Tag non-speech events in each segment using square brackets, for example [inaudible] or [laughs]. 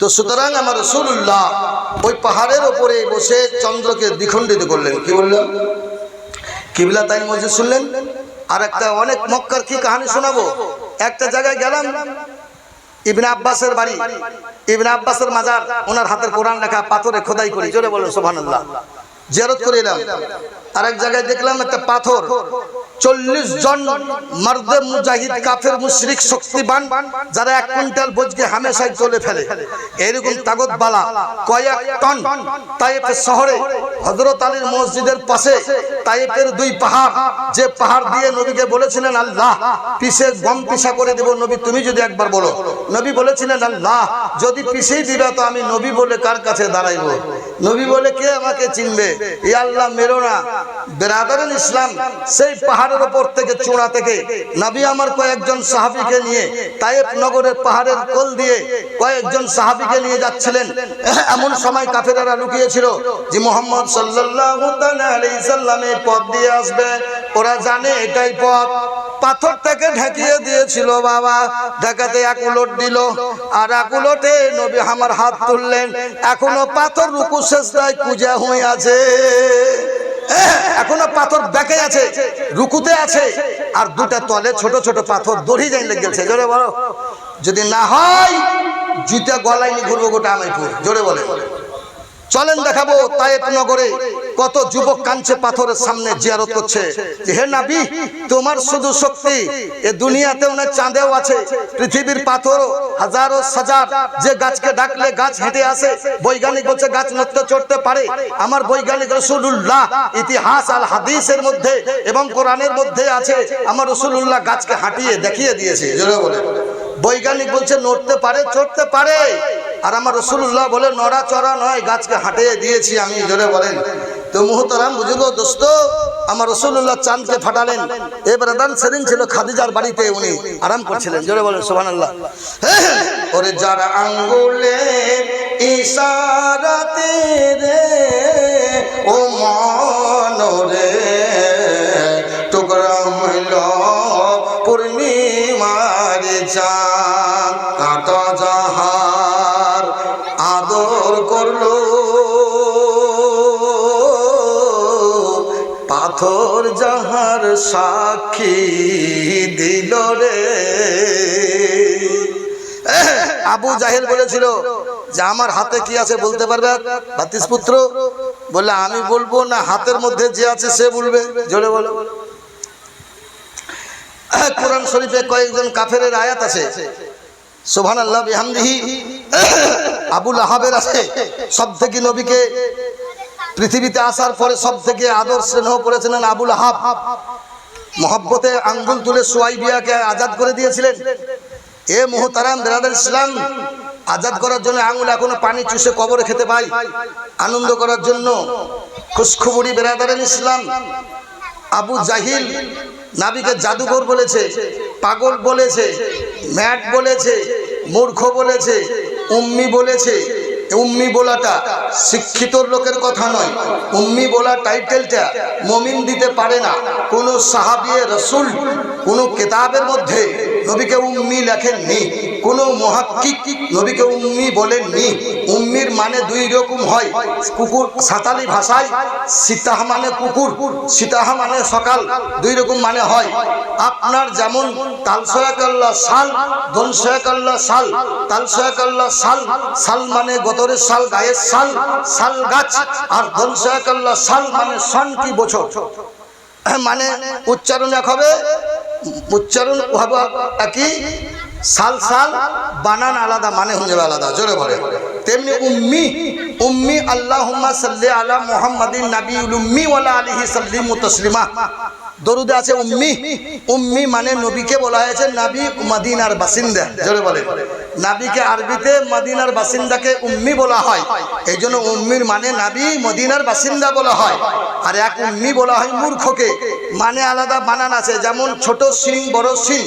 তো সুতরাং আমার রসুল্লাহ ওই পাহাড়ের ওপরে বসে চন্দ্রকে দ্বিখণ্ডিত করলেন। কি বললেন? কিবলা তাই মসজিদ শুনলেন? আর একটা অনেক মক্কার কি কাহানি শোনাবো? একটা জায়গায় গেলাম, ইবনে আব্বাসের বাড়ি। ইবনে আব্বাসের মাজার, ওনার হাতের কোরআন লেখা, পাথরে খোদাই করি। জোরে বলেন সোভানুল্লাহ জিয়ারত করে এলাম। আর এক জায়গায় দেখলাম একটা পাথর। চল্লিশ জন মার্দে মুজাহিদ, কাফের, মুশরিক, শক্তিবান, যারা এক কুইন্টাল বোঝকে হামেশাই চলে ফেলে। এরকম তাগত বালা, কয়েক টন তাইফের শহরে হজরত আলীর মসজিদের পাশে তাইফের দুই পাহাড়। যে পাহাড় দিয়ে নবীকে বলেছিলেন, আল্লাহ, পিসে গম পিসা করে দেব, নবী তুমি যদি একবার বলো। নবী বলেছিলেন, আল্লাহ, যদি পিছিয়ে দিবে, তো আমি নবী বলে কার কাছে দাঁড়াইব? নবী বলে, কে আমাকে চিনবে? ই আল্লাহ, মেরো না। বেরাদারেন ইসলাম সেই পাহাড়ের ওপর থেকে থেকে আমার কয়েকজন নিয়ে নগরের পাহাড়ের কোল দিয়ে কয়েকজন নিয়ে যাচ্ছিলেন। এমন সময় কাফেরারা পথ দিয়ে আসবে। ওরা জানে এটাই পথ। পাথর থেকে দিয়েছিল, বাবা। ঢাকাতে এক উলট দিল আর এক নবী আমার হাত তুললেন। এখনও পাথর রুকু শেষদায় পূজা হয়ে আছে। এখনও পাথর ব্যাকে আছে, রুকুতে আছে, আর দুটা তলে ছোট ছোট পাথর দড়ি যাই লেগেছে জোরে বলো। যদি না হয়, জুতা গলায় নিয়ে ঘুরবো গোটা আমায় জোরে বলে। চলেন দেখাবো তায়েব নগরে কত যুবক কাঞ্চে পাথরের সামনে জিয়ারত করছে। হে নাবি, তোমার শুধু শক্তি, এ দুনিয়াতেও না চাঁদেও আছে। পৃথিবীর পাথর হাজারো হাজার যে গাছকে ডাকলে গাছ হেঁটে আসে, বৈজ্ঞানিক বলছে গাছ নড়তে চড়তে পারে। আমার বৈজ্ঞানিক রসুল্লাহ ইতিহাস আল হাদিসের মধ্যে এবং কোরআনের মধ্যে আছে। আমার রসুল্লাহ গাছকে হাঁটিয়ে দেখিয়ে দিয়েছে বৈজ্ঞানিক বলছে নড়তে পারে, চড়তে পারে। আর আমার রসুল্লাহ বলে, নড়া চড়া নয়, গাছকে হাঁটিয়ে দিয়েছি আমি, জোরে বলেন। তো মুহতারাম বুঝলো দোস্ত, আমার রসুল্লাহ চাঁদকে ফাটালেন। এবার দান সেদিন ছিল খাদিজার বাড়িতে উনি আরাম করছিলেন, জোরে বলেন সোহান আল্লাহ ওরে যার আঙ্গুলে ইশারাতে রে, ও মন রে, টুকরা হইল পূর্ণিমার চাঁদ পাথর যাহার সাক্ষী দিল রে। আবু জাহেল বলেছিল যে, আমার হাতে কি আছে বলতে পারবে? বাতিস পুত্র বলে আমি বলব না, হাতের মধ্যে যে আছে সে বলবে। জোরে বলো। কোরআন শরীফে কয়েকজন কাফেরের আয়াত আছে। সোভান আল্লাহ বিহামদিহি আবুল আহাবের আছে। সব থেকে নবীকে পৃথিবীতে আসার পরে সব থেকে আদর স্নেহ করেছিলেন আবুল হাব। মহব্বতে আঙ্গুল তুলে সোয়াইবিয়াকে আজাদ করে দিয়েছিলেন। এ মোহতারাম বেরাদার ইসলাম, আজাদ করার জন্য আঙুল এখনও পানি চুষে কবরে খেতে পাই আনন্দ করার জন্য খুশখুবুরি বেরাদারেন ইসলাম, আবু জাহিল নাবিকে জাদুঘর বলেছে, পাগল বলেছে, ম্যাট বলেছে, মূর্খ বলেছে, উম্মি বলেছে উম্মি বলাটা শিক্ষিত লোকের কথা নয়। উম্মি বলা টাইটেলটা মমিন দিতে পারে না। কোনো সাহাবিয়ে রসুল কোনো কেতাবের মধ্যে নবীকে উম্মি লেখেননি। কোনো মহাক্কিক নবীকে উম্মি বলেননি। উম্মির মানে দুই রকম হয়। কুকুর সাঁতালি ভাষায় সীতাহ মানে কুকুর, সীতাহ মানে সকাল, দুই রকম মানে হয়। আপনার যেমন তালসয়াকাল্লা সাল ধনসয়াকাল্লা সাল তালসয়াকাল্লা সাল সাল মানে গতরের সাল, গায়ের সাল সাল গাছ, আর ধনসয়াকাল্লা সাল মানে সন কি বছর? [coughs] মানে উচ্চারণ এক হবে, উচ্চারণ হবে একই, সাল সাল, বানান আলাদা মানে হয়ে যাবে আলাদা, জোরে ভরে তেমনি উম্মি উম্মি আল্লাহ সাল্লি আলা মুহাম্মাদিন নাবিউল উম্মি ওয়ালা আলিহি সাল্লিমু তাসলিমা। দরুদে আছে উম্মি। উম্মি মানে নবীকে বলা হয়েছে নাবি মদিনার বাসিন্দা। জোরে বলে নাবিকে আরবিতে মদিনার বাসিন্দাকে উম্মি বলা হয়। এই জন্য উম্মির মানে নাবি মদিনার বাসিন্দা বলা হয়। আর এক উম্মি বলা হয় মূর্খকে। মানে আলাদা বানান আছে, যেমন ছোট সিং বড় সিং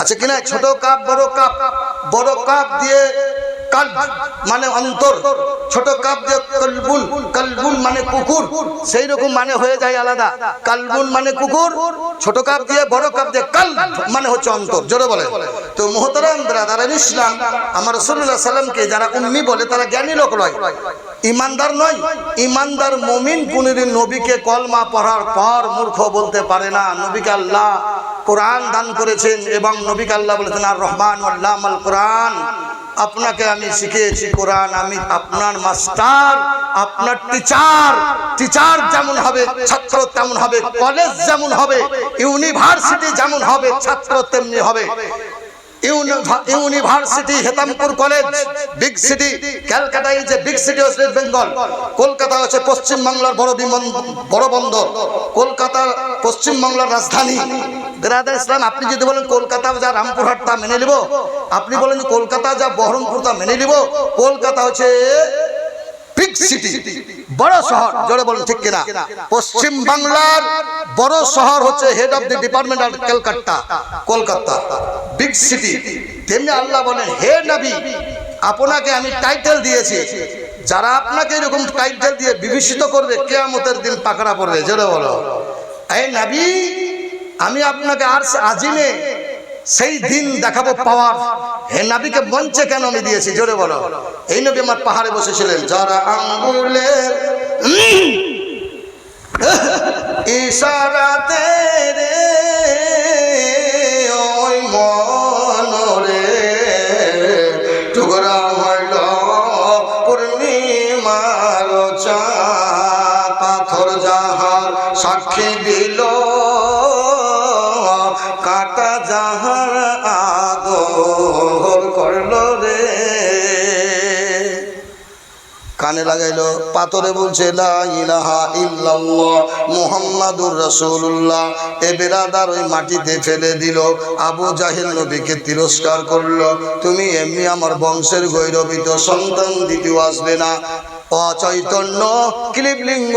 আছে কিনা ছোট কাপ, বড় কাপ। বড় কাপ দিয়ে কাল মানে অন্তর। ছোট কাপ দিয়ে কলবুন মানে কুকুর। সেই রকম মানে হয়ে যায় আলাদা। কালবুন মানে কুকুর, ছোট কাপ দিয়ে বড় কাপ দিয়ে কাল মানে হচ্ছে অন্তর। জোরে বলে তো মোহতারাম ব্রাদার ইসলাম, আমার রসুল্লাহ সাল্লামকে যারা উম্মি বলে, তারা জ্ঞানী লোক নয়। ইমানদার নয়, ইমানদার মমিন কোনদিন নবীকে কলমা পড়ার পর মূর্খ বলতে পারে না। নবীকে আল্লাহ কোরআন দান করেছেন এবং নবীকে আল্লাহ বলেছেন, আর রহমান আল্লাহ আল কোরআন, আপনাকে আমি শিখিয়েছি কোরআন। আমি আপনার মাস্টার, আপনার টিচার টিচার যেমন হবে, ছাত্র তেমন হবে, কলেজ যেমন হবে, ইউনিভার্সিটি যেমন হবে, ছাত্র তেমনি হবে। University Hetampur college, big city, Calcutta is a big city of West Bengal, Kolkata হচ্ছে পশ্চিমবাংলার বড় বিমান বড় বন্দর, কলকাতার পশ্চিমবাংলার রাজধানী। গ্রাদা ইসলাম, আপনি যদি বলেন কলকাতা যা রামপুরহাট তা মেনে নিব, আপনি বলেন কলকাতা যা বহরমপুর তা মেনে নিব, কলকাতা হচ্ছে বিগ সিটি বড় শহর জোরে বলুন ঠিক কিনা? পশ্চিম বাংলার বড় শহর হচ্ছে head of the department of Kolkata Kolkata big city তেমনি আল্লাহ বলেন হে নবী আপনাকে আমি টাইটেল দিয়েছি। যারা আপনাকে এরকম টাইটেল দিয়ে বিভীষিত করবে কেয়ামতের দিন পাকড়া পড়বে। জোরে বলো। এই নবী আমি আপনাকে আর আজিমে সেই দিন দেখাবো পাওয়ার। হে নাবিকে মঞ্চে কেন আমি দিয়েছি? জোরে বলো। এই নবী আমার পাহাড়ে বসেছিলেন। যারা আঙ্গুলের কানে লাগাইলো, পাথরে বলছে মুহাম্মাদুর রাসূলুল্লাহ। এ বেরাদার ওই মাটিতে ফেলে দিল। আবু জাহেল নবীকে তিরস্কার করল, তুমি এমনি আমার বংশের গৌরবিত সন্তান, দ্বিতীয় আসবে না। অচৈতন্য ক্লিবলিঙ্গ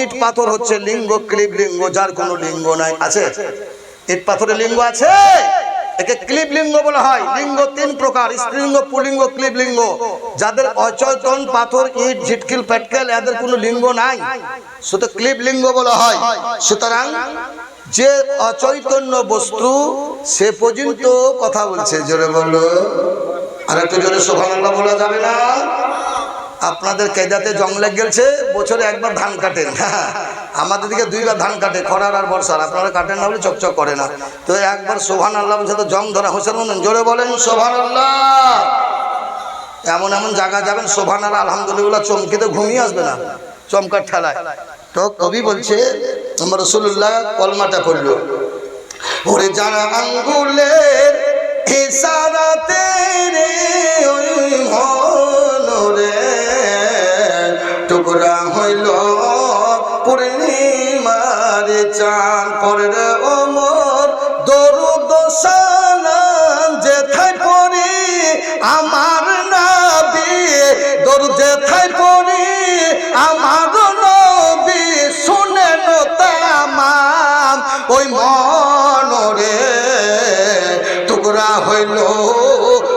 ইট পাথর হচ্ছে লিঙ্গ ক্লিবলিঙ্গ যার কোনো লিঙ্গ নাই। আছে? ইট পাথরে লিঙ্গ আছে? একে ক্লিপ লিঙ্গ বলা হয়। লিঙ্গ তিন প্রকার, স্ত্রীলিঙ্গ, পুলিঙ্গ, ক্লিপ লিঙ্গ। যাদের অচৈতন পাথর, ইট, ঝিটকিল, পেটকেল, এদের কোনো লিঙ্গ নাই। শুধু ক্লিপ লিঙ্গ বলা হয়। সুতরাং যে অচৈতন্য বস্তু, সে পর্যন্ত কথা বলছে। জোরে বলো। আর একটু জোরে সোভানাল্লাহ বলা যাবে না? আপনাদের কেদাতে জং লেগে গেছে বছরে একবার ধান কাটেন। [laughs] আমাদের দিকে দুইবার ধান কাটে, খরার আর বর্ষার। আপনারা কাটেন না বলে চকচক করে না। তো একবার সোহান আল্লাহ তো জং ধরা হোসেন জোরে বলেন সোহান আল্লাহ এমন এমন জায়গা যাবেন সোভান আর আলহামদুলিল্লাহ চমকে তো ঘুমিয়ে আসবে না, চমকার ঠেলায়। তো কবি বলছে, আমার রসুল্লাহ কলমাটা পড়ল। ওরে যারা আঙ্গুলের ইশারাতে রে। টুকরা হইল পূর্ণিমার চাঁদ পরে রে ওমর দরুদ সালাম যেথায় পড়ি, আমার নাবি। দরুদ যেথায় পড়ি, আমার নবী শুনেন তামাম। ওই মনরে টুকরা হইল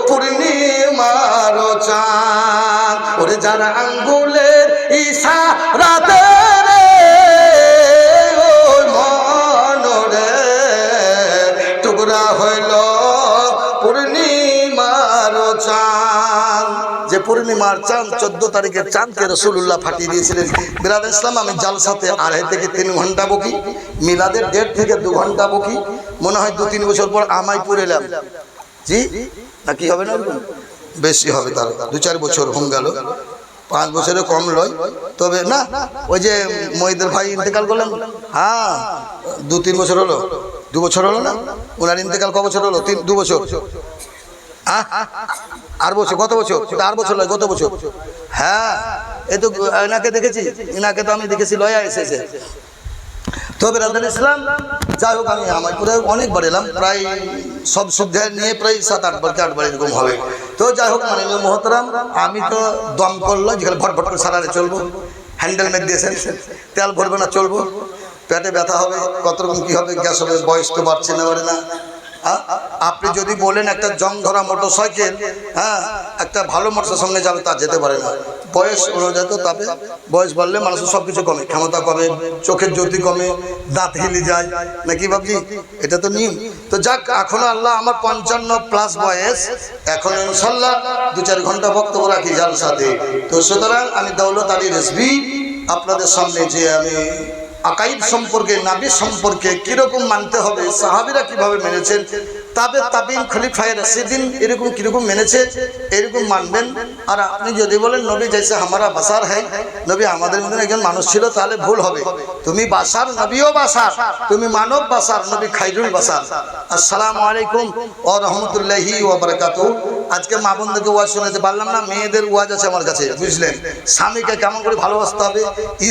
পূর্ণিমার চাঁদ। ওরে যারা আঙ্গুলের পূর্ণিমার চাঁদ, চোদ্দ তারিখের চাঁদকে রসুল্লাহ ফাটিয়ে দিয়েছিলেন। বিরাদ ইসলাম, আমি জালসাতে আড়াই থেকে তিন ঘণ্টা বকি, মিলাদের দেড় থেকে দু ঘণ্টা বকি, মনে হয় দু তিন বছর পর আমায় পুরে এলাম। জি? না, কি হবে না বেশি হবে তার, দু চার বছর হম গেল। পাঁচ বছরে কম লয়। তবে না, ওই যে মহিদের ভাই ইন্তেকাল করলেন। হ্যাঁ দু তিন বছর হলো। দু বছর হলো না? ওনার ইন্তেকাল ক বছর হলো? তিন, দু বছর। আহ? আর বছর? গত বছর? আর বছর নয়, গত বছর। হ্যাঁ এই তো, এনাকে দেখেছি। এনাকে তো আমি দেখেছি লয়া এসেছে। তবে রাজান ইসলাম, যাই হোক, আমি আমার আমারপুরে অনেকবার এলাম, প্রায় সব সুবিধা নিয়ে প্রায় সাত আটবার কি আটবার এরকম হবে। তো যাই হোক মানে মহতরাম, আমি তো দম করল, যেখানে ভট ভট করে সারারে চলবো, হ্যান্ডেল মেট দিয়েছেন, তেল ভরবে না, চলবো। পেটে ব্যথা হবে কত রকম কী হবে, গ্যাস হবে, বয়স তো বাড়ছে না, বাড়ে না। আপনি যদি বলেন একটা জং ধরা মোটর সাইকেল হ্যাঁ একটা ভালো মোটর সঙ্গে যাবে, তা যেতে পারে না। বয়স অনুযায়ী তো তবে বয়স বাড়লে মানুষের সব কিছু কমে, ক্ষমতা কমে, চোখের জ্যোতি কমে, দাঁত হিলে যায়, নাকি ভাবছি এটা তো নিয়ম। তো যাক, এখনও আল্লাহ আমার পঞ্চান্ন প্লাস বয়স। এখন ইনশাল্লাহ দু চার ঘণ্টা বক্তব্য রাখি যার সাথে। তো সুতরাং আমি দৌলত আলী রেসবি আপনাদের সামনে যে আমি আকাইদ সম্পর্কে নাবি সম্পর্কে কীরকম মানতে হবে সাহাবিরা কীভাবে মেনেছেন? তাবে তাবিন খলিফায় রাশিদিন এরকম কীরকম মেনেছে, এরকম মানবেন। আর আপনি যদি বলেন, নবী যাইছে হামারা বাসার হ্যাঁ নবী আমাদের মধ্যে একজন মানুষ ছিল, তাহলে ভুল হবে। তুমি বাসার, নবীও বাসার, তুমি মানব বাসার, নবী খাইরুল বাসার। আসসালামু আলাইকুম ও রহমতুল্লাহি ও বারাকাতু। আজকে মা বোনদেরকে ওয়াজ শোনাতে পারলাম না, মেয়েদের ওয়াজ আছে আমার কাছে, বুঝলেন? স্বামীকে কেমন করে ভালোবাসতে হবে,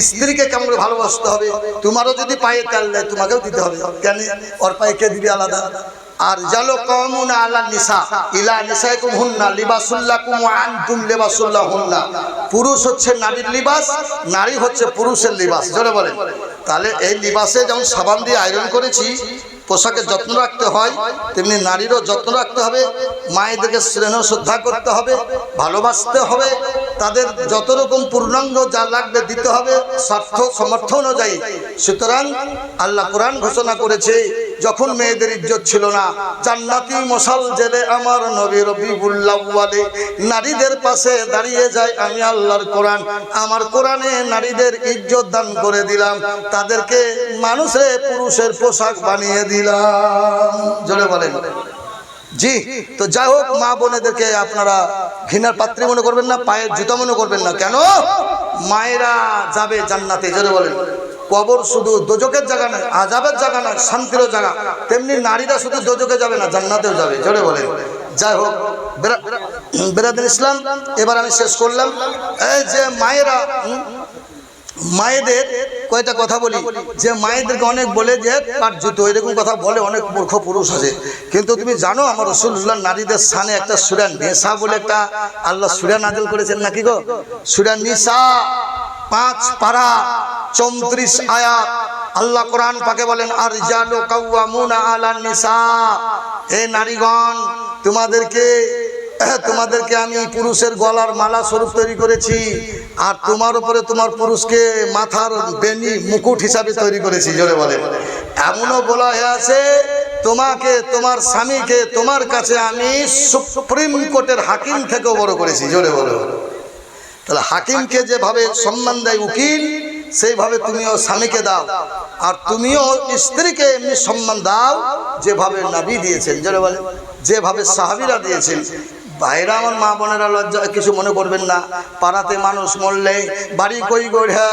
স্ত্রীকে কেমন করে ভালোবাসতে হবে, তোমারও যদি পায়ে দেয়, তোমাকেও দিতে হবে। কেন? ওর পায়ে কে দিবি আলাদা? আর জালো কমুন আলা নিসা, ইলা নিসাইকুম হুন্না লিবাসুল্লাকুম আনতুম লিবাসুল্লাহ হুন্না পুরুষ হচ্ছে নারীর লিবাস, নারী হচ্ছে পুরুষের লিবাস। জোরে বলেন। তাহলে এই লিবাসে যেমন সাবান দিয়ে আয়রন করেছি, পোশাকের যত্ন রাখতে হয়, তেমনি নারীরও যত্ন রাখতে হবে, মায়েদেরকে স্নেহ শ্রদ্ধা করতে হবে, ভালোবাসতে হবে, তাদের যত রকম পূর্ণাঙ্গ যা লাগবে দিতে হবে, স্বার্থ সমর্থ অনুযায়ী। সুতরাং আল্লাহ কোরআন ঘোষণা করেছে যখন মেয়েদের ইজ্জত ছিল না, জান্নাতি মশাল জেলে আমার নবী রবিবুল্লাহওয়ালে নারীদের পাশে দাঁড়িয়ে যায়, আমি আল্লাহর কোরআন, আমার কোরআনে নারীদের ইজ্জত দান করে দিলাম, তাদেরকে মানুষের পুরুষের পোশাক বানিয়ে দিলাম। জোরে বলেন। জি, তো যাই হোক, মা বোনেদেরকে আপনারা ঘৃণার পাত্রী মনে করবেন না, পায়ের জুতা মনে করবেন না, কেন? মায়েরা যাবে জান্নাতে, জোরে বলেন। কবর শুধু দোজকের জায়গা নয় আজাবের জায়গা নয় শান্তিরও জায়গা। তেমনি নারীরা শুধু দোজকে যাবে না, জান্নাতেও যাবে, জোরে বলেন। যাই হোক, বেরা- বেরাদিন ইসলাম, এবার আমি শেষ করলাম। এই যে মায়েরা মায়েদের কয়েকটা কথা বলি? যে মায়েদেরকে অনেক বলে যে পাট জুতো? এরকম কথা বলে অনেক মূর্খ পুরুষ আছে। কিন্তু তুমি জানো, আমার রসুল্লাহ নারীদের স্থানে একটা সুরা নেশা বলে একটা আল্লাহ সুরান নাজল করেছেন নাকি গো? সুরা নিসা পাঁচ পারা, চৌত্রিশ আয়াত। আল্লাহ কোরআন পাকে বলেন আর জালো কাউয়ামুনা আলা নিসা। হে নারীগণ, তোমাদেরকে তোমাদেরকে আমি পুরুষের গলার মালা স্বরূপ তৈরি করেছি, আর তোমার উপরে তোমার পুরুষকে মাথার বেনি মুকুট হিসাবে তৈরি করেছি, জোরে বলে। এমনও বলা হয়ে আছে তোমাকে, তোমার স্বামীকে, তোমার কাছে আমি সুপ্রিম কোর্টের হাকিম থেকেও বড় করেছি, জোরে বলে। তাহলে হাকিমকে যেভাবে সম্মান দেয় উকিল, সেইভাবে তুমিও স্বামীকে দাও। আর তুমিও স্ত্রীকে এমনি সম্মান দাও, যেভাবে নাবি দিয়েছেন, জোরে বলে যেভাবে সাহাবিরা দিয়েছেন। বাইরে আমার মা বোনেরা লজ্জা, কিছু মনে করবেন না। পাড়াতে মানুষ মরলে বাড়ি কই গড়া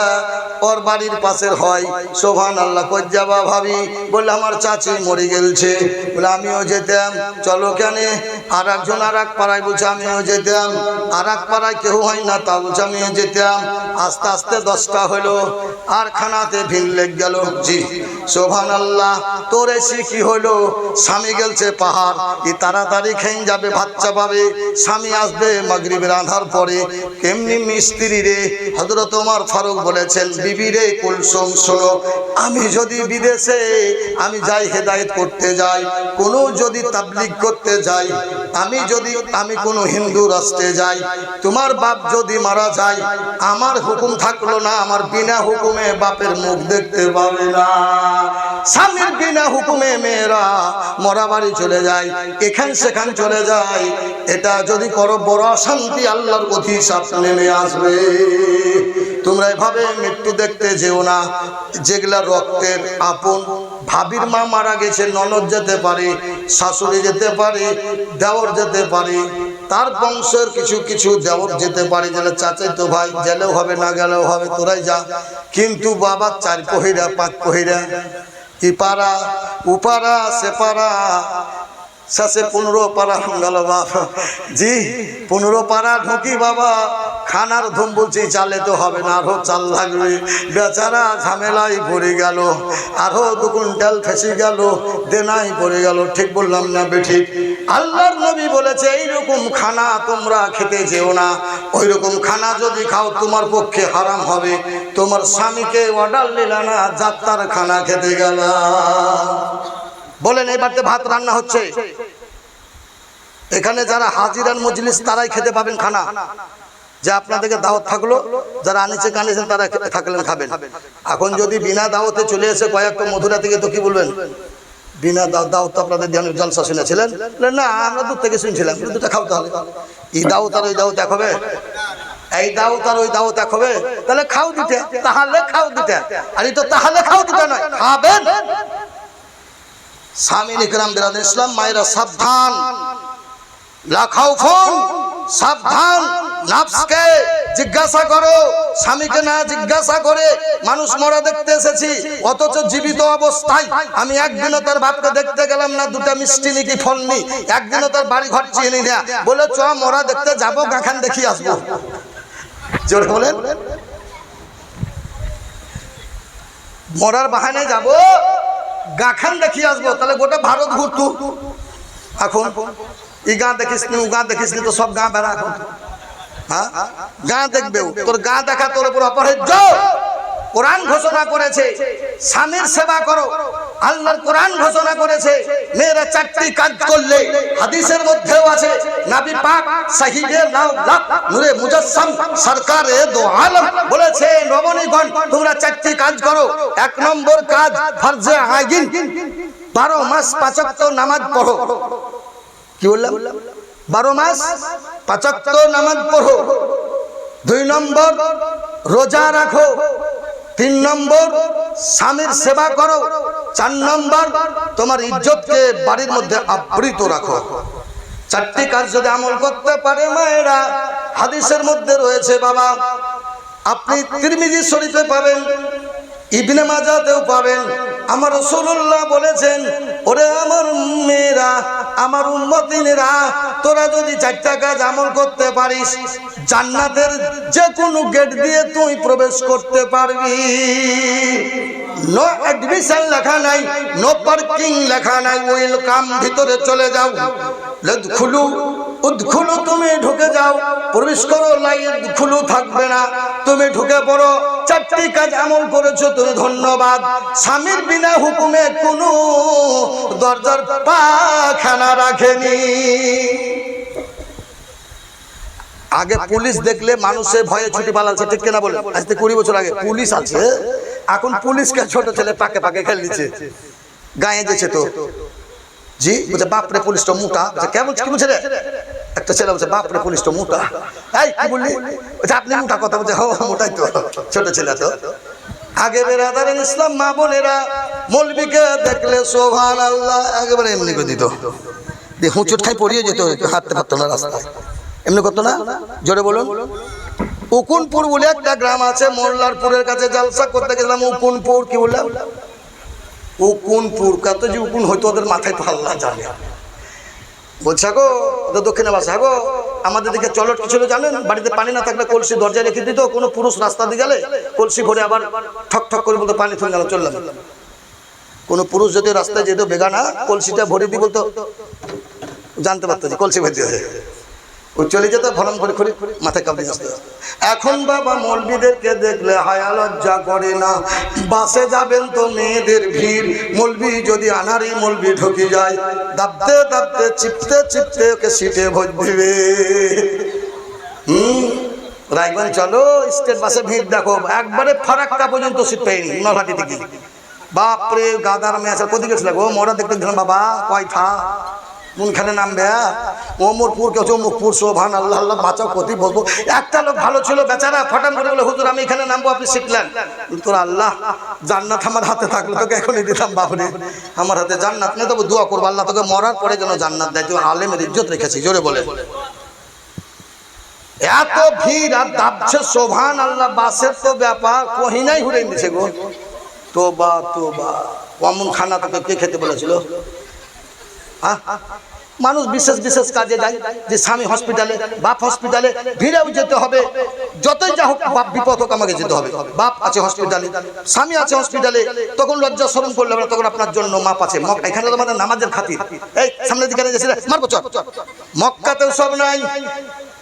ওর বাড়ির পাশের হয়। শোভান আল্লাহ কই যাবা ভাবি? বললে আমার চাচি মরে গেলছে। বলে, আমিও যেতাম। চলো কেন? আর একজন আর এক পাড়ায় বলছে আমিও যেতাম। আর এক পাড়ায় কেউ হয় না তা বলছে আমিও যেতাম। আস্তে আস্তে দশটা হলো আর খানাতে ভিড় লেগ গেল। জি সোভান আল্লাহ তোর এসে কি হলো? স্বামী গেলছে পাহাড় ই তাড়াতাড়ি খেয়ে যাবে বাচ্চা পাবে স্বামী আসবে মাগরিবের আধার পরে। কেমনি মিস্ত্রি রে? হজরত তোমার ফারুক বলেছেন, বিবি রে, কুলসুম, শোনো, আমি যদি বিদেশে, আমি যাই হেদায়েত করতে যাই, কোনো যদি তাবলিগ করতে যাই আমি যদি আমি কোনো হিন্দু রাষ্ট্রে যাই, তোমার বাপ যদি মারা যায়, আমার হুকুম থাকল না, আমার বিনা হুকুমে বাপের মুখ দেখতে পাবে না। স্বামীর বিনা হুকুমে মেয়েরা মরা বাড়ি চলে যায়, এখান সেখান চলে যায়। এটা যদি করো, বড় অশান্তি আল্লাহর অধিশাপ নেমে আসবে। তোমরা এভাবে মৃত্যু দেখতে যেও না। যেগুলা রক্তের আপন ভাবির মা মারা গেছে, ননদ যেতে পারে, শাশুড়ি যেতে পারে, দেওর যেতে পারে, তার বংশের কিছু কিছু দেওর যেতে পারে, যেন চাচাই তো ভাই, গেলেও হবে না গেলেও হবে, তোরাই যা। কিন্তু বাবা চার পহিরা পাঁচ পহিরা ইপারা উপারা সেপারা শেষে পনেরো পাড়া গেল বাপ জি, পনেরো পাড়া ঢুকি বাবা, খানার ধুম বলছি চালে তো হবে না, আরও চাল লাগবে। বেচারা ঝামেলাই পড়ে গেল, আরও দু কুইন্টাল ফেসে গেল দেনাই পড়ে গেল, ঠিক বললাম না বেঠিক আল্লাহর নবী বলেছে, এইরকম খানা তোমরা খেতে যেও না। ওই রকম খানা যদি খাও, তোমার পক্ষে হারাম হবে। তোমার স্বামীকে অর্ডার নিলা না, যাত্রার খানা খেতে গেলা। বলেন এই বাড়িতে ভাত রান্না হচ্ছে। এখানে যারা হাজিরান মজলিস, তারাই খেতে পাবেন খানা। যে আপনাদেরকে দাওয়াত থাকল, যারা আনিছে কানিয়েছেন তারা থাকলেন, খাবেন। এখন যদি বিনা দাওয়াতে চলে এসে কয়েকটা মধুরা থেকে তো কি বলবেন? বিনা দাও দাওয়াত তো আপনাদের ধ্যান জলসা শুনেছিলেন? না, আমরা দূর থেকে শুনছিলাম, কিন্তু দুটা খাও তাহলে। এই দাওয়াত আর ওই দাওয়াত এক হবে? এই দাওয়াত আর ওই দাওয়াত এক হবে? তাহলে খাও দিতে তাহলে খাও দিতে আর এই তো তাহলে খাও দিতে নয়, খাবেন। স্বামী নিকরাম ইসলাম মায়েরা সাবধান। লাখাও ফোন, সাবধান। নাফসকে জিজ্ঞাসা করো, স্বামীকে না জিজ্ঞাসা করে মানুষ মরা দেখতে এসেছি, অথচ জীবিত অবস্থায়। আমি একদিনও তার বাপকে দেখতে গেলাম না, দুটা মিষ্টি নিকি ফল নি। একদিনও তার বাড়ি ঘর চিনি না। বলে চ মরা দেখতে যাব, গাখান দেখি আসব। জোরে বলেন। মরার বাহানে যাব গাখান দেখি আসব, তাহলে গোটা ভারত ঘুরতু। এখন, ই গাঁ দেখিস গাঁ দেখিস তো সব গাঁ বেড়া এখন। হ্যাঁ? গাঁ দেখবে। তোর গাঁ দেখা তোর উপর অপরাধ কোরআন ঘোষণা করেছে, স্বামীর সেবা করো। আল্লাহর কোরআন ঘোষণা করেছে, মেয়েরা চারটি কাজ করলে, হাদিসের মধ্যেও আছে, নাবি পাক সাহিবে নাও লাক নূরে মুজাসসাম, সরকারে দো আলম বলেছে রমণীগণ তোমরা চারটি কাজ করো। এক নম্বর কাজ, ফরজে আইন। বারো মাস পাঁচক্ত নামাজ পড়ো। কি বললাম? বারো মাস পাঁচক্ত নামাজ পড়ো। দুই নম্বর, রোজা রাখো। তিন নম্বর, স্বামীর সেবা করো। চার নম্বর, তোমার ইজ্জতকে বাড়ির মধ্যে আবৃত রাখো। চারটি কাজ যদি আমল করতে পারে মায়েরা, হাদিসের মধ্যে রয়েছে বাবা, আপনি তিরমিজি শরীফে পাবেন, ইবনে মাজাতেও পাবেন। আমার রসুল্লাহ বলেছেন ওরে আমার মেয়েরা আমার উন্মতিনেরা তোরা যদি চারটা কাজ আমল করতে পারিস, জান্নাতের যে কোনো গেট দিয়ে তুই প্রবেশ করতে পারবি। নো অ্যাডমিশন লেখা নাই, নো পার্কিং লেখা নাই ওয়েলকাম ভিতরে চলে যাও। খুলু উদ্খুলু তুমি ঢুকে যাও। প্রবেশ করো, লাইন খুলু থাকবে না। তুমি ঢুকে পড়ো, চারটি কাজ আমল করেছ, তুমি ধন্যবাদ। স্বামীর বিনা হুকুমে কোনো দরজার পাখানা রাখেনি। আগে পুলিশ দেখলে মানুষের ভয়ে ছুটি পালাচ্ছে, ঠিক কিনা বলে আজ থেকে কুড়ি বছর আগে। পুলিশ আছে এখন পুলিশকে ছোট ছেলে পাকে পাকে খেলে দিচ্ছে গায়ে যেছে তো। জি বলছে বাপরে পুলিশটা মোটা। বলছে কে বলছে কি বলছে রে? একটা ছেলে বলছে বাপরে পুলিশটা মোটা। এই কি বললি? বলছে আপনি মোটা কথা বলছে। হো মোটাই তো ছোট ছেলে তো। আগে বেরাদার ইসলাম মা বোনেরা মৌলবিকে দেখলে সোভান আল্লাহ একেবারে এমনি করে দিত। হুঁচুট খাই পড়িয়ে যেত হাঁটতে পারতো না রাস্তায়। এমনি করতো না? জোরে বলুন। উকুনপুর বলে একটা গ্রাম আছে, মোল্লারপুরের কাছে জালসা করতে গেলাম উকুনপুর, কি বললাম? উকুনপুর কত যে উকুন হয়তো ওদের মাথায় তো আল্লাহ জানে। বলছে গো ওদের দক্ষিণে বাসা গো আমাদের দিকে চলট কি ছিল জানেন? বাড়িতে পানি না থাকলে কলসি দরজায় রেখে দিত, কোনো পুরুষ রাস্তা দিয়ে গেলে কলসি ভরে আবার ঠক ঠক করে বলতো, পানি থুয়ে গেল, চললাম। কোনো পুরুষ যদি রাস্তায় যেত, বেগানা, কলসিটা ভরে দিয়ে বলতো, জানতে পারতো কলসি ভরতে হয়ে ও চলে যেত ভরম করে করে মাথায় কাঁপিয়ে আসতো এখন বাবা মৌলবিদেরকে দেখলে হায়া লজ্জা করে না। বাসে যাবেন তো মেয়েদের ভিড়। মৌলবি যদি আনারি মৌলবি ঢুকে যায় দাবতে দাবতে চিপতে চিপতে ওকে সিটে ভোজ দিবে। হুম? রায়গঞ্জ চলো, স্টেট বাসে ভিড় দেখো। একবারে ফারাক্কা পর্যন্ত সিট পাইনি নলহাটি থেকে বাপরে, গাদার মেয়ে আছে, কোথায় গেছিল গো? মোরা দেখতে বাবা, কয় থা? কোনখানে নামবে ওমরপুর কেউ অমুকপুর শোভান আল্লাহ আল্লাহ, বাঁচাও কতি বলব। একটা লোক ভালো ছিল, বেচারা ফটাম করে বলে, হুজুর, আমি এখানে নামবো, আপনি শিখলেন। তোর আল্লাহ, জান্নাত আমার হাতে থাকলে, তোকে এখনই দিতাম বাবরে আমার হাতে জান্নাত নেই, তবে দোয়া করব, আল্লাহ তোকে মরার পরে যেন জান্নাত দেয়। তুই আলেমের ইজ্জত রেখেছি, জোরে বলে। এত ভিড় আর দাবছে শোভান আল্লাহ, বাসের তো ব্যাপার, কহিনাই ঘুরে দিছে গো। তোবা তোবা। কমন খানা তোকে কে খেতে বলেছিল? মানুষ বিশেষ বিশেষ কাজে যায় যে স্বামী হসপিটালে বাপ হসপিটালে ভিড়েও যেতে হবে। যতই যা হোক বাপ বিপদ হোক আমাকে যেতে হবে। বাপ আছে হসপিটালে স্বামী আছে হসপিটালে তখন লজ্জা স্মরণ করলে না, তখন আপনার জন্য মাপ আছে। এখানে তো আমাদের নামাজের খাতির। এই সামনের দিকে গেছে মারবো চল। মক্কাতেও সব নাই।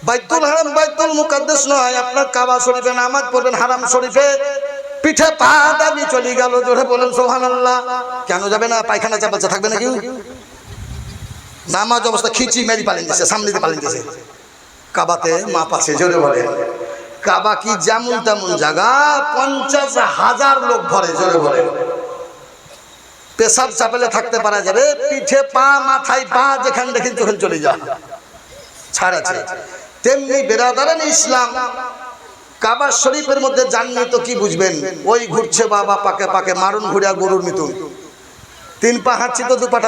বাইতুল হারাম বাইতুল মুকাদ্দেস নয়। আপনার কাবা শরীফে নামাজ পড়বেন হারাম শরীফে। পিঠে পা দাবি চলে গেল জোরে বলেন সোহান কেন যাবে না? পায়খানা চাপাচ্ছে থাকবে না কেউ নামাজ অবস্থা খিচি মেরি পালিয়ে দিছে, সামনে দিয়ে পালিয়ে দিছে। কাবাতে মা পাশে জোরে বলে। কাবা কি যেমন তেমন জায়গা, পঞ্চাশ হাজার লোক ভরে, জোরে বলে। পেশাব চাপেলে থাকতে পারা যাবে, পিঠে পা, মাথায় পা যেখানে দেখি তখন চলে যা। ছাড় আছে। তেমনি বেরাদারান ইসলাম কাবার শরীফের মধ্যে জাননি তো কি বুঝবেন? ওই ঘুরছে বাবা, পাকে পাকে মারুন ঘুরিয়া গরুর মিতুন। तीन पा हाँची तो दुपाटा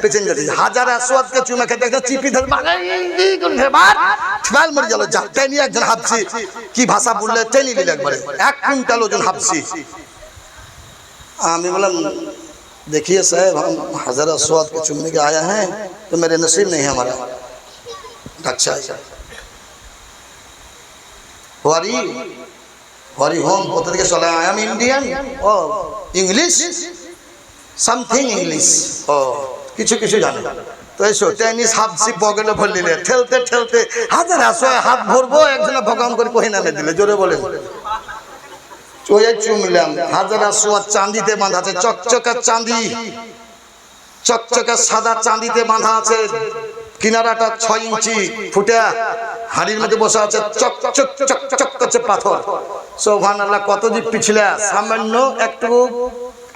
पेचन जाती हज़ार आसवाद के चुमा के देखना चीपी धर मारे गुंडे मार ठवाल मर जालो जा तेनी एक जन हापसी की भाषा बोल ले तेनी ले लग बारे एक कुंटल जन हापसी आमी बोला देखिए साहब हम हज़ार आसवाद के चुमने के आया हैं तो मेरे नसीब नहीं है हमारा अच्छा वारी वारी होम पोतर के सोलह आया मैं इंडियन ओ इंग्लिश সামথিং ইংলিশ ও কিছু কিছু জানে। তো এসো টেনিস হাফসি পকেটে ভরলিলে ঠেলতে ঠেলতে হাজার আসো হাত ভরবো একজনে ভগবান করে কহি নামে দিলে জোরে বলে। ওই চুমলাম হাজার আসোয়া চাঁদিতে বাঁধা আছে চকচকা চাঁদি। চকচকা সাদা চাঁদিতে বাঁধা আছে কিনারাটা ছয় ইঞ্চি ফুটা হাড়ির মধ্যে বসে আছে চক চক চক চক করছে পাথর। সোহান আল্লাহ কত যে পিছলা সামান্য একটু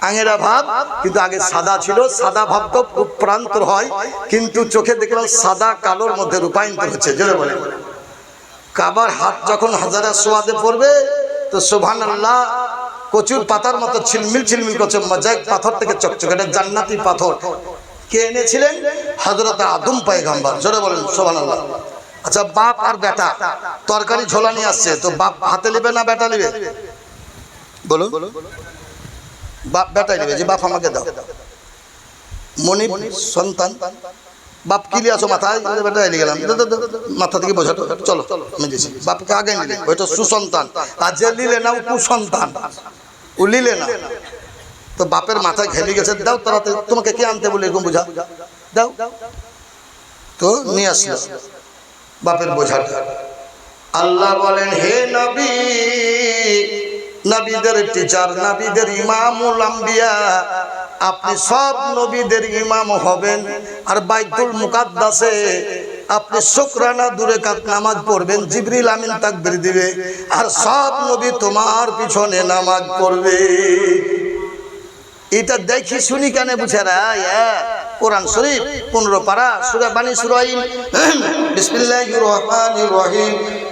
আঙেরা ভাব, কিন্তু আগে সাদা ছিল। সাদা ভাব তো খুব প্রান্তর হয়, কিন্তু চোখে দেখলাম সাদা কালোর মধ্যে রূপান্তর হচ্ছে, জোরে বলে। কাবার হাত যখন হাজারা সোয়াদে পড়বে, তো সোভান আল্লাহ কচুর পাতার মতো ছিলমিল ছিলমিল করছে মজাক পাথর থেকে চকচক, এটা জান্নাতি পাথর। কে এনেছিলেন? হজরত আদম পায়গাম্বার, জোরে বলেন সোভান আল্লাহ আচ্ছা বাপ আর বেটা, তরকারি ঝোলা নিয়ে আসছে, তো বাপ হাতে নেবে না বেটা নেবে? বলুন। বাপ বেটাই নেবে, যে বাপ আমাকে দাও। মনিব সন্তান, বাপ কি আসো মাথায়? বেটা এলিয়ে গেলাম মাথা থেকে বোঝাটো চলো, আমি দিছি। বাপকে আগে নিলে ওইটা সুসন্তান। আর যে নিলে না ও কুসন্তান নিলে না। তো বাপের মাথায় ঘেলে গেছে, দাও তাড়াতাড়ি, তোমাকে কে আনতে বলে এরকম বোঝা? দাও। তো নিয়ে আসলো বাপের বোঝাটা। আল্লাহ বলেন, হে নবী নবীদের টিচার নবীদের ইমামুল আম্বিয়া। আপনি সব নবীদের ইমাম হবেন। আর বাইতুল মুকাদ্দাসে আপনি শুকরানা দূরে কাত নামাজ পড়বেন, জিবরিল আমিন তাকবীর দিবে। আর সব নবী তোমার পিছনে নামাজ পড়বে। এটা দেখি শুনি কেন বুঝারা কোরআন শরীফ, পনেরো পারা, সুরা বিসমিল্লাহির রহমানির রহিম।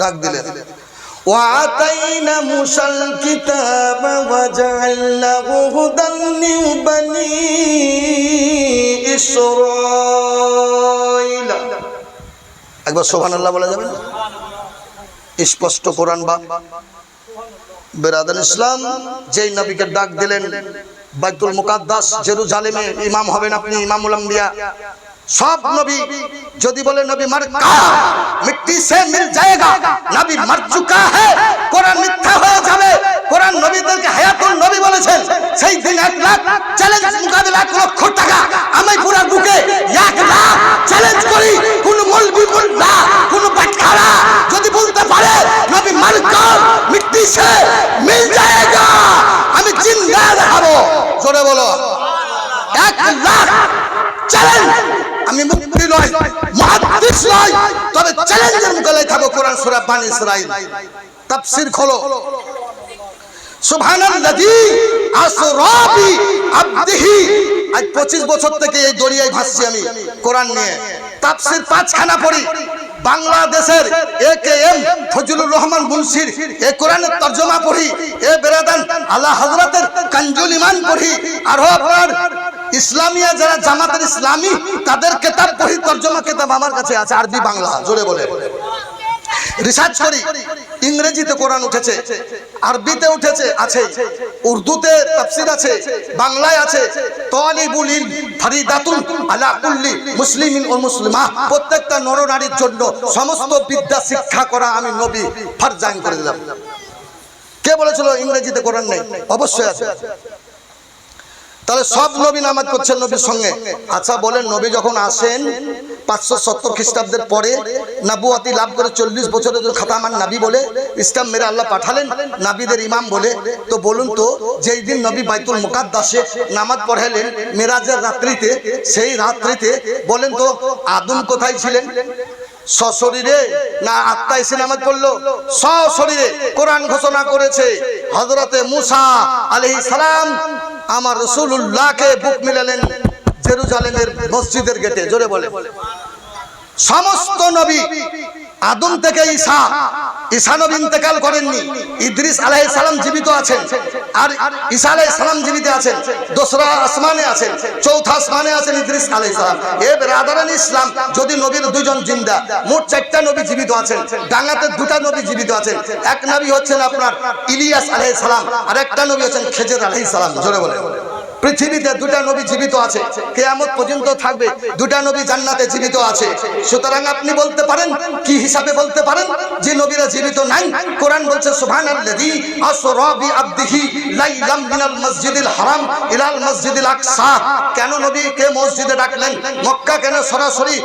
ডাক দিলেন وآتينا موسى الكتاب وجعلناه هدى لبني إسرائيل একবার সোহান আল্লাহ বলা যাবে না স্পষ্ট কোরআন বা বেরাদান ইসলাম যেই নবীকে ডাক দিলেন বাইতুল মুকাদ্দাস জেরুজালেমে ইমাম হবেন আপনি ইমামুল আম্বিয়া সব নবী যদি বলে নবী মার মিট্টি সে মিল যায়গা। নবী মার চুকা হ্যাঁ কোরআন মিথ্যা হয়ে যাবে। কোরআন নবীদেরকে হায়াতুল নবী বলেছেন, সেই দিন এক লাখ চ্যালেঞ্জ মোকাবিলা এক লক্ষ টাকা। আমি পুরো বুকে এক লাখ চ্যালেঞ্জ করি। কোন মলবি মোল্লা কোন বাটখারা যদি বলতে পারে, নবী মার মিট্টি সে মিল যায়গা। আমি জিন্দা দেখাবো জোরে বলো। এক লাখ চ্যালেঞ্জ আমি মুক্তি নয় মহাদিস নয় তবে চ্যালেঞ্জের মোকাবেলায় থাকো কোরআন সূরা তাফসীর খোলো। সুবহানাল্লাযী আসরা বি আবদিহি। আজ 25 বছর থেকে এই আমি নিয়ে। পাঁচখানা পড়ি। বাংলাদেশের A K M Fazlur Rahman মুন্সির এ কোরআনের তর্জমা পড়ি। এ বেরাদান আল্লাহ হযরতের কাঞ্জুল ইমান পড়ি। আর ইসলামিয়া যারা জামাতের ইসলামী, তাদের কেতাব পড়ি তর্জমা কেতাব আমার কাছে আছে, আরবি বাংলা, জোরে বলে। রিসার্চ করি, ইংরেজিতে কোরআন উঠেছে, আরবিতে উঠেছে, আছে। উর্দুতে তাফসির আছে, বাংলায় আছে। তালিবুল ইলম ফারিদাতুন আলা কুল্লি মুসলিমিন ও মুসলিমা, প্রত্যেকটা নরনারীর জন্য সমস্ত বিদ্যা শিক্ষা করা আমি নবী ফারজ আইন করে দিলাম। কে বলেছিল ইংরেজিতে কোরআন নেই? অবশ্যই আছে। তাহলে সব নবী নামাজ করছেন নবীর সঙ্গে। আচ্ছা বলেন, নবী যখন আসেন পাঁচশো সত্তর খ্রিস্টাব্দের পরে নাবুয়াতি লাভ করে চল্লিশ বছরের জন্য খাতামান নাবি বলে, ইসলাম মেরে আল্লাহ পাঠালেন, নাবিদের ইমাম বলে। তো বলুন তো, যেই দিন নবী বাইতুল মুকাদ্দাসে নামাজ পড়ালেন মেরাজের রাত্রিতে, সেই রাত্রিতে বলেন তো, আদম কোথায় ছিলেন? সশরীরে না আত্মা এসে নামাজ পড়ল? সশরীরে কোরআন ঘোষণা করেছে হজরতে মুসা আলহি সালাম আমার রসুল্লাহকে বুক মিলালেন জেরুজালেমের মসজিদের গেটে জোরে বলে। সমস্ত নবী আদম থেকে ঈসা ঈসা নবী ইন্তেকাল করেননি, ইদ্রিস আলাইহিস সালাম জীবিত আছেন, আর ঈসা আলাইহিস সালাম জীবিত আছেন, দোসরা আসমানে আছেন, চৌথা আসমানে আছেন ইদ্রিস আলাইহিস সালাম। এ ব্রাদারান ইসলাম, যদি নবীর দুইজন জিন্দা, মোট চারটা নবী জীবিত আছেন, ডাঙ্গাতে দুটা নবী জীবিত আছেন, এক নবী হচ্ছেন আপনার ইলিয়াস আলাইহিস সালাম, আর একটা নবী হচ্ছেন খেজর আলাইহিস সালাম, জোরে বলে পৃথিবীতে দুটা নবী জীবিত আছে। কেয়ামত পর্যন্ত থাকবে, দুটা নবী জান্নাতে জীবিত আছে। সুতরাং আপনি বলতে পারেন, কি হিসাবে বলতে পারেন? যে নবীরা জীবিত নাই, কোরআন বলছে, সুবহানাল্লাযী আসরা বিআবদিহি লাইলাম মিনাল মসজিদিল হারাম ইলাল মসজিদিল আকসা। কেন নবীকে মসজিদে ডাকলেন? মক্কা কেন সরাসরি?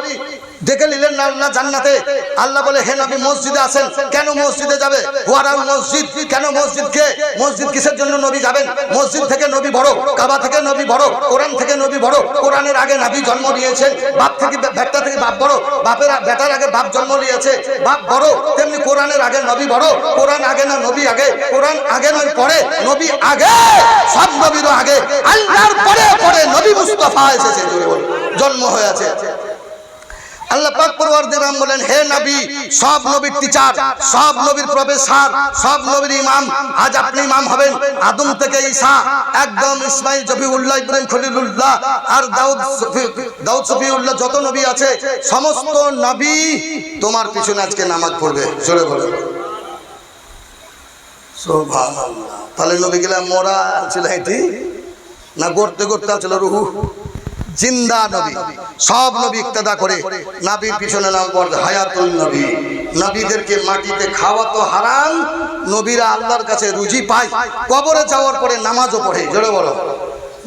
ডেকে নিলেন না আল্লাহ জান্নাতে। আল্লাহ বলে, হে নবী, মসজিদে আছেন। কেন মসজিদে যাবে? হুয়ারা মসজিদ। কেন মসজিদ কে মসজিদ কিসের জন্য নবী যাবেন? মসজিদ থেকে নবী বড়, কাবা থেকে নবী বড়, কোরআন থেকে নবী বড়। কোরআনের আগে নবী জন্ম নিয়েছেন, বাপ থেকে বেটা থেকে বাপ বড়। বাপের বেটার আগে বাপ জন্ম নিয়েছে, বাপ বড়। তেমনি কোরআনের আগে নবী বড়, কোরআন আগে না নবী আগে। কোরআন আগে নয়, পরে নবী আগে। সব নবীরও আগে। আল্লাহর পরে পরে নবী মুস্তাফা এসেছে। জন্ম হয়েছে। আল্লাহ পাক পরওয়ারদিগার বলেন, হে নবী, সব নবীর টিচার, সব নবীর প্রফেসর, সব নবীর ইমাম, আজ আপনি হবেন আদম থেকে ঈসা, একদম ইসমাইল জবিউল্লাহ ইব্রাহিম খলিলুল্লাহ আর দাউদ দাউদ সফিউল্লাহ যত নবী আছে, সমস্ত নবী তোমার পিছনে আজকে নামাজ পড়বে। জোরে বলে। তাহলে নবী গেলাম মোরা ছিল না গড়তে গড়তে ছিল রুহু? জিন্দা নবী। সব নবী ইক্তদা করে নাবীর পিছনে নাম পড়ে, হায়াতুল নবী। নবীদেরকে মাটিতে খাওয়া তো হারাম, নবীরা আল্লাহর কাছে রুজি পায়। কবরে যাওয়ার পরে নামাজও পড়ে, জোরে বলো।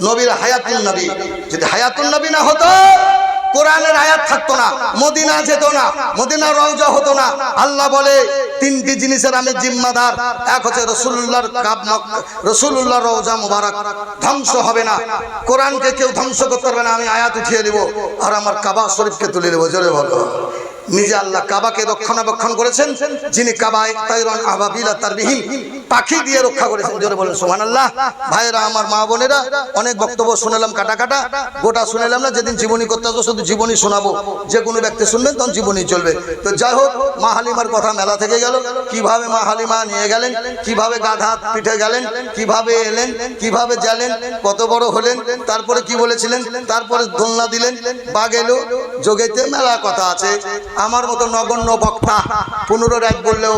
নবীর হায়াতুল নবী, যদি হায়াতুল নবী না হতো কোরআনের আয়াত থাকতো না, মদিনা যেত না মদিনা রওজা হতো না। আল্লাহ বলে, তিনটি জিনিসের আমি জিম্মাদার। এক হচ্ছে রসুল্লাহর রসুল্লাহ রওজা মুবারক। ধ্বংস হবে না। কোরআনকে কেউ ধ্বংস করতে পারবে না, আমি আয়াত উঠিয়ে দেবো। আর আমার কাবা শরীফকে তুলে দেবো, জোরে বলো। নিজে আল্লাহ কাবাকে রক্ষণাবেক্ষণ করেছেন, যিনি কাবায় তাইরন আবাবিলা তার বিহীন পাখি দিয়ে রক্ষা করেছেন। জোরে বলেন সোমান আল্লাহ ভাইয়েরা, আমার মা বোনেরা, অনেক বক্তব্য শুনলাম কাটা কাটা গোটা শুনলাম না, যেদিন জীবনী করতে আসব, শুধু জীবনী শোনাবো। যে কোনো ব্যক্তি শুনবেন, তখন জীবনী চলবে। তো যাই হোক, মা হালিমার কথা মেলা থেকে গেল। কীভাবে মা হালিমা নিয়ে গেলেন? কীভাবে গাধা পিঠে গেলেন? কীভাবে এলেন? কীভাবে গেলেন কত বড় হলেন? তারপরে কি বলেছিলেন? তারপরে দোলনা দিলেন? বাঘ এলো যোগেতে মেলা কথা আছে। আমার মতো নগণ্য বক্তা পুনরায় বললেও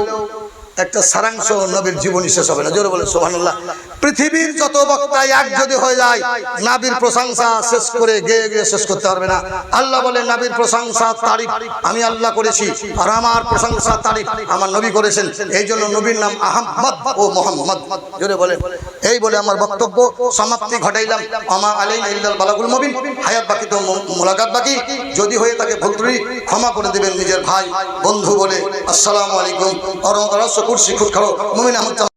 একটা সারাংশ নবীর জীবনী শেষ হবে না। জোরে বলে সোহানুল্লাহ পৃথিবীর যত বক্তা এক যদি হয়ে যায়, নাবির প্রশংসা শেষ করে গেয়ে গিয়ে শেষ করতে পারবে না। আল্লাহ বলে, নাবির প্রশংসা তারিফ আমি আল্লাহ করেছি আর আমার প্রশংসা তারিফ আমার নবী করেছেন। এই জন্য নবীর নাম আহম্মদ ও মোহাম্মদ। জোরে বলে এই বলে আমার বক্তব্য সমাপ্তি ঘটাইলাম। আমা আলী ইল্লাল বালাগুল মবিন। হায়াত বাকি তো মোলাকাত বাকি। যদি হয়ে থাকে ভুল ক্ষমা করে দেবেন নিজের ভাই, বন্ধু বলে। আসসালামু আলাইকুম। অরম অরস্য কুরসি খুট খাও। মুমিন আহমদ